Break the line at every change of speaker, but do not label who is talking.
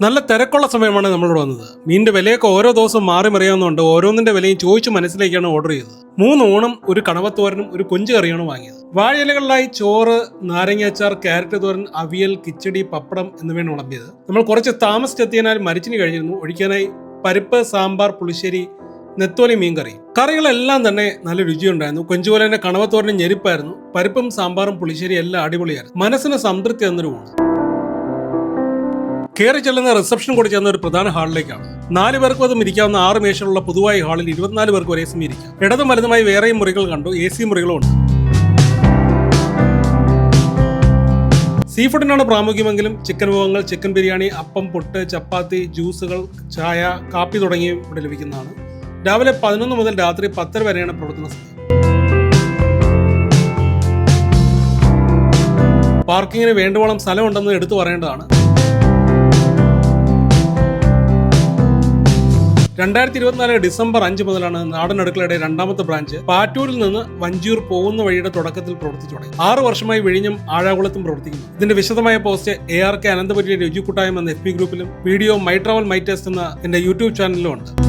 നല്ല തിരക്കുള്ള സമയമാണ് നമ്മളിവിടെ വന്നത്. മീനിന്റെ വിലയൊക്കെ ഓരോ ദിവസവും മാറി മറിയാവുന്നതുകൊണ്ട് ഓരോന്നിന്റെ വിലയും ചോദിച്ചു മനസ്സിലേക്കാണ് ഓർഡർ ചെയ്തത്. മൂന്ന് ഊണും ഒരു കണവത്തോരനും ഒരു കൊഞ്ച് കറിയാണ് വാങ്ങിയത്. വാഴയിലകളിലായി ചോറ് നാരങ്ങാച്ചാർ ക്യാരറ്റ് തോരൻ അവിയൽ കിച്ചടി പപ്പടം എന്നിവയാണ് വിളമ്പിയത്. നമ്മൾ കുറച്ച് താമസിച്ചെത്തിയതിനാൽ മരിച്ചിന് കഴിഞ്ഞിരുന്നു. ഒഴിക്കാനായി പരിപ്പ് സാമ്പാർ പുളിശ്ശേരി നെത്തോലി മീൻകറി. കറികളെല്ലാം തന്നെ നല്ല രുചിയുണ്ടായിരുന്നു. കൊഞ്ചുപോലെ തന്നെ കണവത്തോരനും ഞെരിപ്പായിരുന്നു. പരിപ്പും സാമ്പാറും പുളിശ്ശേരി എല്ലാം അടിപൊളിയായിരുന്നു. മനസ്സിന് സംതൃപ്തി എന്നൊരു ഊണ്. കയറി ചെല്ലുന്ന റിസപ്ഷൻ കൂടി ചെന്ന ഒരു പ്രധാന ഹാളിലേക്കാണ്. നാല് പേർക്കും അതും ഇരിക്കാവുന്ന ആറ് മേശകളുള്ള പൊതുവായ ഹാളിൽ ഇരുപത്തിനാല് പേർക്ക് ഒരേ സമയം ഇരിക്കാം. ഇടതും വലതുമായി വേറെയും മുറികൾ കണ്ടു. എ സി മുറികളും ഉണ്ട്. സീ ഫുഡിനാണ് പ്രാമുഖ്യമെങ്കിലും ചിക്കൻ വിഭവങ്ങൾ ചിക്കൻ ബിരിയാണി അപ്പം പൊട്ട് ചപ്പാത്തി ജ്യൂസുകൾ ചായ കാപ്പി തുടങ്ങിയവ ഇവിടെ ലഭിക്കുന്നതാണ്. രാവിലെ പതിനൊന്ന് മുതൽ രാത്രി പത്തര വരെയാണ് പ്രവർത്തന സമയം. പാർക്കിങ്ങിന് വേണ്ടുവോളം സ്ഥലമുണ്ടെന്ന് എടുത്തു പറയേണ്ടതാണ്. രണ്ടായിരത്തി ഇരുപത്തിനാല് ഡിസംബർ അഞ്ച് മുതലാണ് നാടൻ അടുക്കളയുടെ രണ്ടാമത്തെ ബ്രാഞ്ച് പാറ്റൂരിൽ നിന്ന് വഞ്ചിയൂർ പോകുന്ന വഴിയുടെ തുടക്കത്തിൽ പ്രവർത്തിച്ചു തുടങ്ങി. ആറ് വർഷമായി വിഴിഞ്ഞും ആഴാകുളത്തും പ്രവർത്തിക്കുന്നു. ഇതിന്റെ വിശദമായ പോസ്റ്റ് എ ആർ കെ അനന്തപുരിയുടെ രുചിക്കൂട്ടായ്മ എന്ന F P ഗ്രൂപ്പിലും video my travel my taste എന്ന എന്റെ യൂട്യൂബ് ചാനലിലും ഉണ്ട്.